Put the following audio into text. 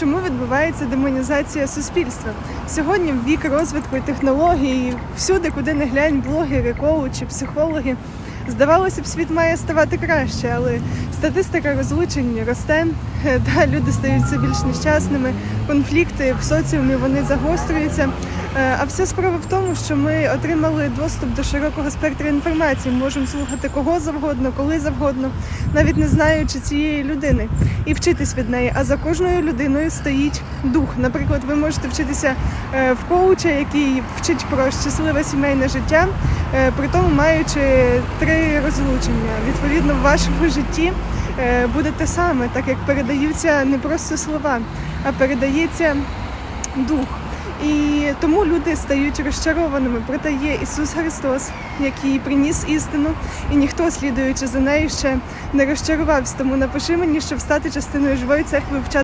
чому відбувається демонізація суспільства. Сьогодні в вік розвитку і технологій, всюди, куди не глянь, блогери, коучі, психологи. Здавалося б, світ має ставати краще, але статистика розлучень росте. Е, Да, люди стають все більш нещасними, конфлікти в соціумі вони загострюються. Е, А вся справа в тому, що ми отримали доступ до широкого спектру інформації. Можемо слухати кого завгодно, коли завгодно, навіть не знаючи цієї людини, і вчитись від неї. А за кожною людиною стоїть дух. Наприклад, ви можете вчитися е, в коуча, який вчить про щасливе сімейне життя, при тому маючи три розлучення. Відповідно, в вашому житті е, буде те саме, так як передаються не просто слова, а передається дух. І тому люди стають розчарованими. Проте є Ісус Христос, який приніс істину, і ніхто, слідуючи за нею, ще не розчарувався. Тому напиши мені, щоб стати частиною живої церкви вчати.